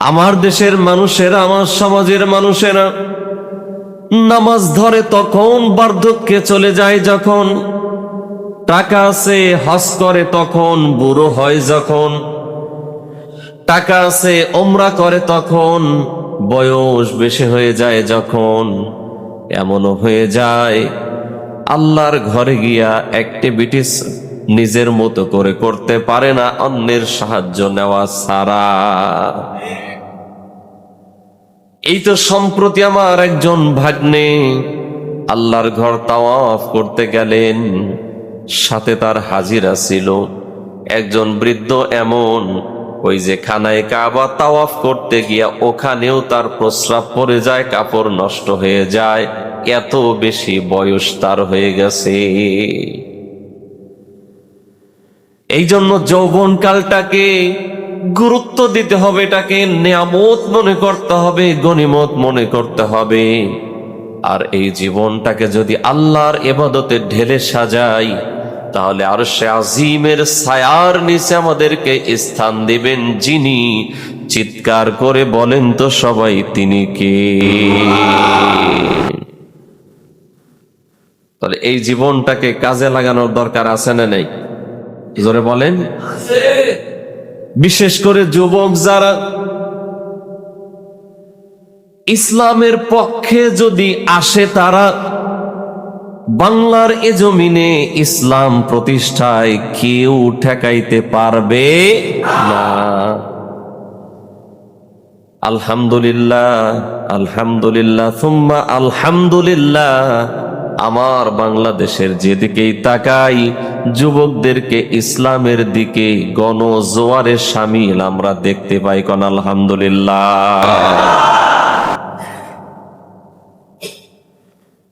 আমার দেশের মানুষেরা, আমার সমাজের মানুষেরা নামাজ ধরে তখন বার্ধক্যে চলে যায় যখন, টাকা আছে, হজ করে তখন, বুড়ো হয় যখন, টাকা আছে, ওমরা করে তখন, বয়স বেশি হয়ে যায় যখন, এমনও হয়ে যায়, আল্লাহর ঘরে গিয়া অ্যাক্টিভিটিস নিজের মতো করে করতে পারে না, অন্যের সাহায্য নেওয়া ছাড়া। এই তো সম্প্রতি আমার একজন ভাগ্নে আল্লাহর ঘর তাওয়াফ করতে গেলেন। সাথে তার হাজিরা ছিল। একজন বৃদ্ধ এমন, ওই যে খানায় কাবা তাওয়াফ করতে গিয়া ওখানেও তার প্রস্রাব পড়ে যায়, কাপড় নষ্ট হয়ে যায়। এত বেশি বয়স তার হয়ে গেছে। এই জন্য যৌবন কালটাকে গুরুত্ব দিতে হবে, এটাকে নিয়ামত মনে করতে হবে গনিমত মনে করতে হবে। আর এই জীবনটাকে যদি আল্লাহর এবাদতে ঢেলে সাজাই, তাহলে আর সে আজিমের ছায়ার নিচে আমাদেরকে স্থান দিবেন যিনি। চিৎকার করে বলেন তো সবাই, তিনি কে? তাহলে এই জীবনটাকে কাজে লাগানোর দরকার আছে না নেই? জোরে বলেন। বিশেষ করে যুবক যারা ইসলামের পক্ষে যদি আসে তারা, বাংলার এ জমিনে ইসলাম প্রতিষ্ঠায় কেউ ঠেকাইতে পারবে না। আলহামদুলিল্লাহ আলহামদুলিল্লাহ, সুম্মা আলহামদুলিল্লাহ, আমার বাংলাদেশের যেদিকেই তাকাই যুবকদেরকে ইসলামের দিকে গণ জোয়ারে সামিল আমরা দেখতে পাই, কোন আলহামদুলিল্লাহ।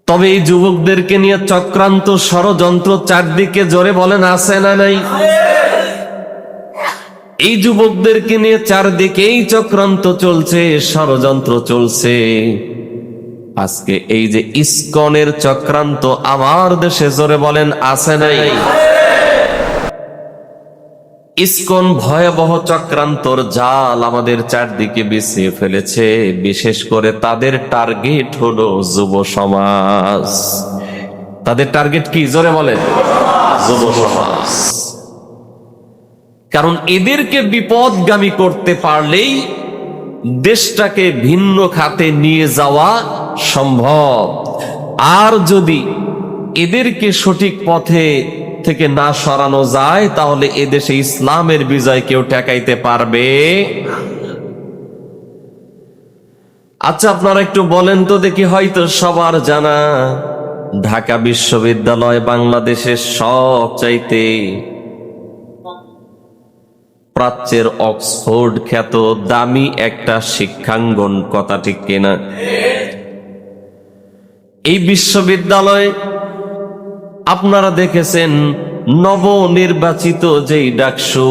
তবে এই যুবকদেরকে নিয়ে চক্রান্ত ষড়যন্ত্র চারদিকে জোরে বলেন, আছে না নাই? এই যুবকদেরকে নিয়ে চারদিকেই চক্রান্ত চলছে, ষড়যন্ত্র চলছে। আজকে এই যে ইস্কনের চক্রান্ত আমার দেশে জোরে বলেন, আছে নাই? ইস্কন ভয়াবহ চক্রান্তর জাল আমাদের চারদিকে বিছিয়ে ফেলেছে, বিশেষ করে তাদের টার্গেট হলো যুব সমাজ। তাদের টার্গেট কি? জোরে বলেন। যুব সমাজ। কারণ এদেরকে বিপদগামী করতে পারলেই দেশটাকে ভিন্ন খাতে নিয়ে যাওয়া সম্ভব। আর যদি এদেরকে সঠিক পথে থেকে না সরানো যায়, তাহলে এদেশে ইসলামের বিজয় কেউ ঠেকাইতে পারবে? আচ্ছা আপনারা একটু বলেন তো দেখি, হয়তো সবার জানা ঢাকা বিশ্ববিদ্যালয় বাংলাদেশের সব চাইতে প্রাচ্যের অক্সফোর্ড খ্যাত দামি একটা শিক্ষাঙ্গন কথা ঠিক কিনা? এই বিশ্ববিদ্যালয় আপনারা দেখেছেন নবনির্বাচিত যেই ডাকসু,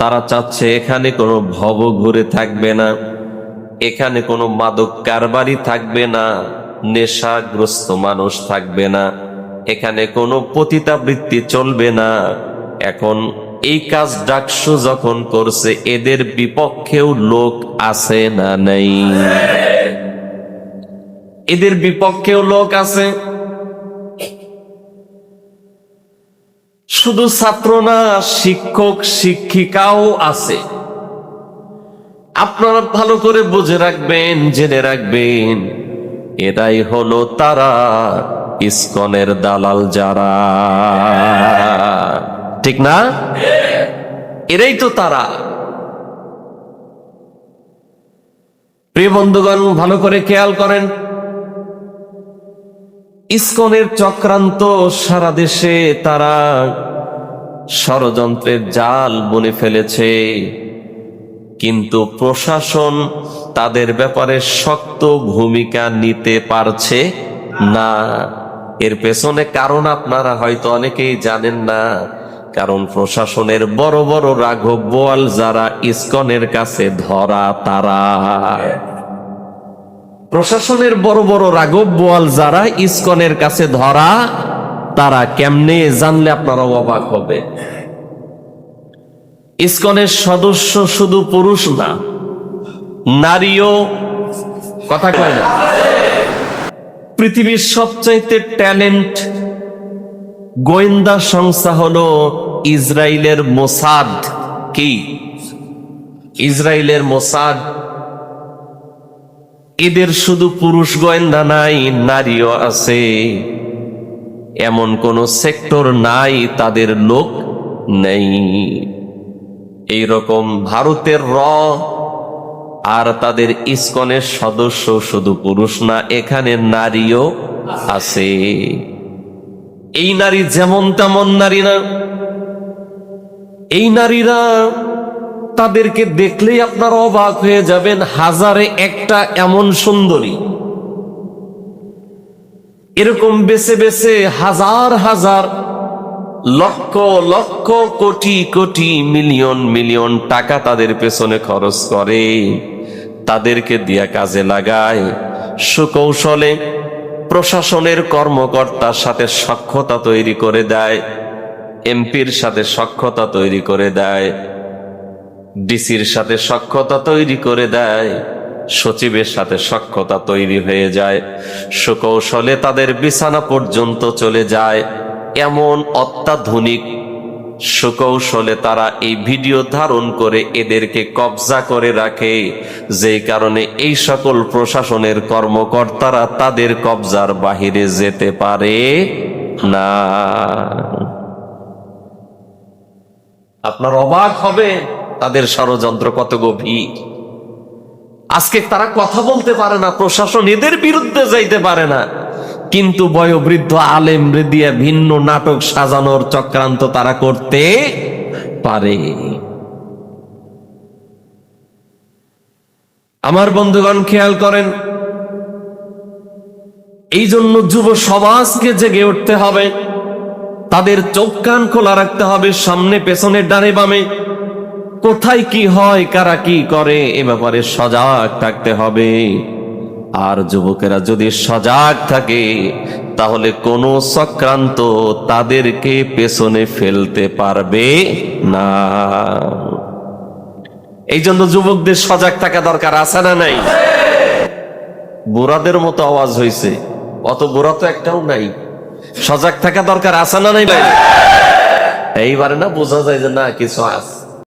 তারা চাচ্ছে এখানে কোনো ভব ঘুরে থাকবে না, এখানে কোনো মাদক কারবারি থাকবে না, নেশাগ্রস্ত মানুষ থাকবে না, এখানে কোনো পতিতাবৃত্তি চলবে না। এখন এই কাজ ডাকসু যখন করছে, এদের বিপক্ষেও লোক আছে না নেই? এদের বিপক্ষেও লোক আছে। শুধু ছাত্র না, শিক্ষক, শিক্ষিকাও আছে। আপনারা ভালো করে বুঝে রাখবেন, জেনে রাখবেন, এরাই হলো তারা, ইস্কনের দালাল যারা। ঠিক না? এরাই তো তারা। প্রিয় বন্ধুগণ, ভালো করে খেয়াল করেন। ইস্কনের চক্রান্ত সারা দেশে তারা ষড়যন্ত্রের জাল বুনে ফেলেছে। কিন্তু প্রশাসন তাদের ব্যাপারে শক্ত ভূমিকা নিতে পারছে না। এর পেছনে কারণ আপনারা হয়তো অনেকেই জানেন না। কারণ প্রশাসনের বড় বড় রাঘব বোয়াল যারা ইস্কনের কাছে ধরা তারা। প্রশাসনের বড় বড় রাঘব বোয়াল যারা ইস্কনের কাছে ধরা তারা কেমনে জানলে আপনারা অবাক হবে? ইস্কনের সদস্য শুধু পুরুষ না, নারীও কথা কয় না। পৃথিবীর সবচাইতে ট্যালেন্ট গোয়েন্দা সংস্থা হলো ইসরায়েলের মোসাদ কি? ইসরায়েলের মোসাদ এদের শুধু পুরুষ গোয়েন্দা নাই, নারীও আছে। এমন কোন সেক্টর নাই, তাদের লোক নেই। এই রকম ভারতের র আর তাদের ইসকনের সদস্য শুধু পুরুষ না, এখানে নারীও আছে। এই নারী যেমন তেমন নারী না। এই নারীরা তাদেরকে দেখলেই আপনার অবাক হয়ে যাবেন, হাজারে একটা এমন সুন্দরী। এরকম বেছে বেছে হাজার হাজার লক্ষ লক্ষ কোটি কোটি মিলিয়ন মিলিয়ন টাকা তাদের পেছনে খরচ করে, তাদেরকে দিয়া কাজে লাগায়। সুকৌশলে প্রশাসনের কর্মকর্তার সাথে সক্ষতা তৈরি করে দেয়। এমপির সাথে সক্ষতা তৈরি করে দেয়, ডিসির সাথে সক্ষতা তৈরি করে দেয়, সচিবের সাথে সক্ষতা তৈরি হয়ে যায়, সুকৌশলে তাদের বিছানা পর্যন্ত চলে যায়। এমন অত্যাধুনিক সুকৌশলে তারা এই ভিডিও ধারণ করে এদেরকে কবজা করে রাখে, যেই কারণে এই সকল প্রশাসনের কর্মকর্তারা তাদের কবজার বাহিরে যেতে পারে না। আপনার অবাক হবে তাদের ষড়যন্ত্র কত গভীর। আজকে তারা কথা বলতে পারে না, প্রশাসন এদের বিরুদ্ধে যাইতে পারে না। কিন্তু বয়োবৃদ্ধ আলেম দিয়ে ভিন্ন নাটক সাজানোর চক্রান্ত তারা করতে পারে। আমার বন্ধুগণ, খেয়াল করেন এই জন্য যুব সমাজকে জেগে উঠতে হবে। তাদের চোখ কান খোলা রাখতে হবে সামনে, পেছনে, ডানে, বামে। কোথায় কি হয়, কারা কি করে, এ ব্যাপারে সজাগ থাকতে হবে। আর যুবকেরা যদি সজাগ থাকে, তাহলে কোনো সক্রান্ত তাদেরকে পেছনে ফেলতে পারবে না। এই জন্য যুবকদের সজাগ থাকা দরকার, আছে না নাই? বুড়াদের মতো আওয়াজ হয়েছে অত বুড়া তো একটাও নাই। সজাগ থাকা দরকার আছে না নাই ভাই এইবারে না বোঝা যায় যে না, কিছু আছে।